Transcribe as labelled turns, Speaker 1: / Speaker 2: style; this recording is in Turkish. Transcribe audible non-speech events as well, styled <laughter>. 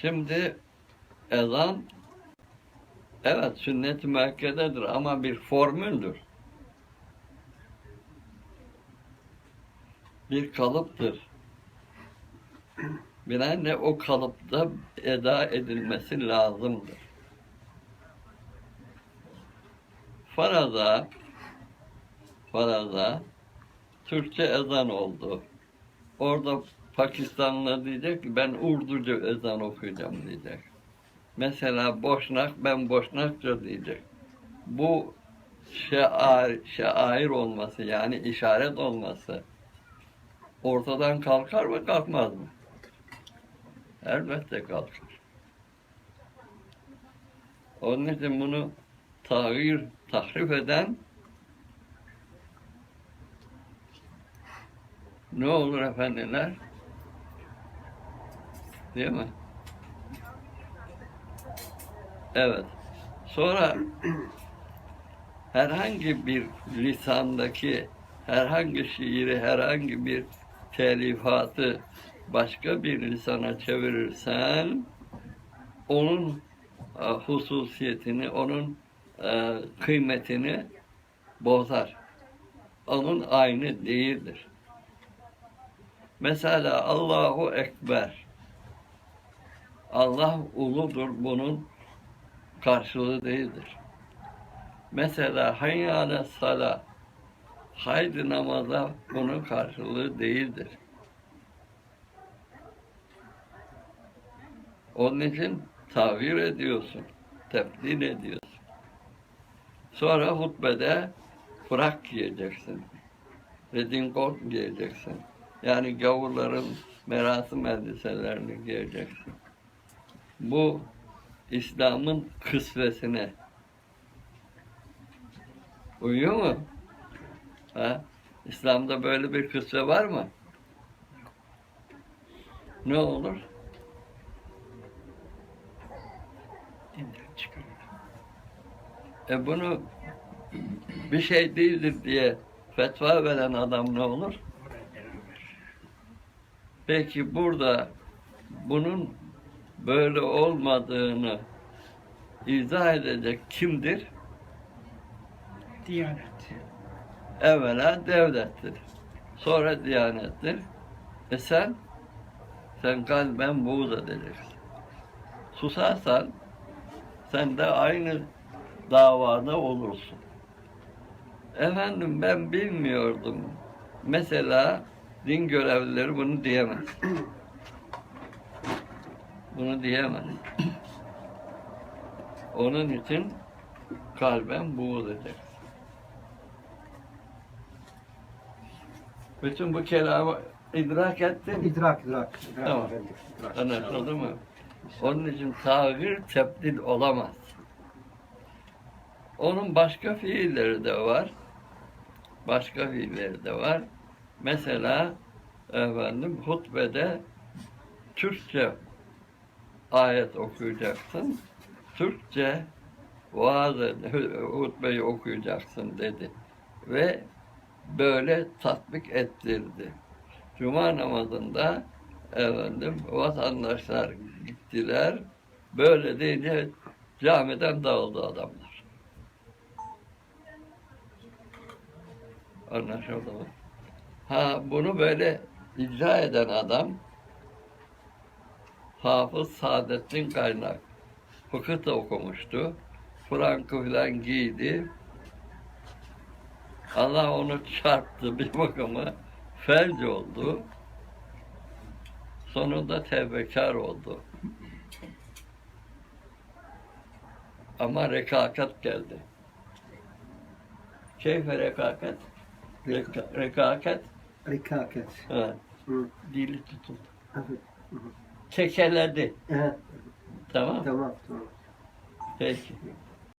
Speaker 1: Şimdi ezan evet sünnet-i müekkededir ama bir formüldür. Bir kalıptır. Binaenle o kalıpta eda edilmesi lazımdır. Faraza faraza Türkçe ezan oldu. Orada Pakistanlı diyecek ki ben Urduca ezan okuyacağım diyecek. Mesela Boşnak ben Boşnakça diyecek. Bu şair, şair olması yani işaret olması ortadan kalkar mı kalkmaz mı? Elbette kalkar. Onun için bunu tağyir, tahrif eden ne olur efendiler? Değil mi? Evet. Sonra herhangi bir lisandaki herhangi şiiri, herhangi bir telifatı başka bir lisana çevirirsen onun e, hususiyetini, onun e, kıymetini bozar. Onun aynı değildir. Mesela Allahu Ekber. Allah uludur bunun karşılığı değildir. Mesela hayyâle sala haydi namaza bunun karşılığı değildir. Onun için tavir ediyorsun, tebdil ediyorsun. Sonra hutbede frak giyeceksin. Redingot giyeceksin. Yani gavurların merasim elbiselerini giyeceksin. Bu İslam'ın kısvesine uyuyor mu? Ha? İslam'da böyle bir kısve var mı? Ne olur?
Speaker 2: Dinden çıkarıyor.
Speaker 1: E bunu bir şey değildir diye fetva veren adam ne olur? Peki burada bunun böyle olmadığını izah edecek kimdir?
Speaker 2: Diyanet.
Speaker 1: Evvela devlettir. Sonra diyanettir. E sen? Sen kalben buğz edeceksin. Susarsan sen de aynı davada olursun. Efendim ben bilmiyordum. Mesela din görevlileri bunu diyemez. <clears throat> Bunu diyemez. Onun için kalben edeceksin. Bütün bu kelamı idrak ettin.
Speaker 3: İdrak, idrak. idrak
Speaker 1: Tamam.
Speaker 3: efendim, idrak.
Speaker 1: Anlaşıldı mı? Onun için tağir tebdil olamaz. Onun başka fiilleri de var. Başka fiilleri de var. Mesela efendim hutbede Türkçe ayet okuyacaksın. Türkçe vaaz <laughs> hutbeyi okuyacaksın dedi. Ve böyle tatbik ettirdi. Cuma namazında efendim vatandaşlar gittiler. Böyle deyince camiden dağıldı adamlar. Anlaşıldı mı? Ha bunu böyle icra eden adam Hafız Saadettin Kaynak. Fıkıh da okumuştu. Frankı filan giydi. Allah onu çarptı bir bakıma. Felç oldu. Sonunda tevbekar oldu. Ama rekakat geldi. Keyfe rekakat? Reka, rekakat,
Speaker 3: Rikaket.
Speaker 1: ha, dili tutuldu.
Speaker 3: Evet.
Speaker 1: Kekeledi.
Speaker 3: Evet.
Speaker 1: Tamam.
Speaker 3: Tamam, tamam.
Speaker 1: Peki.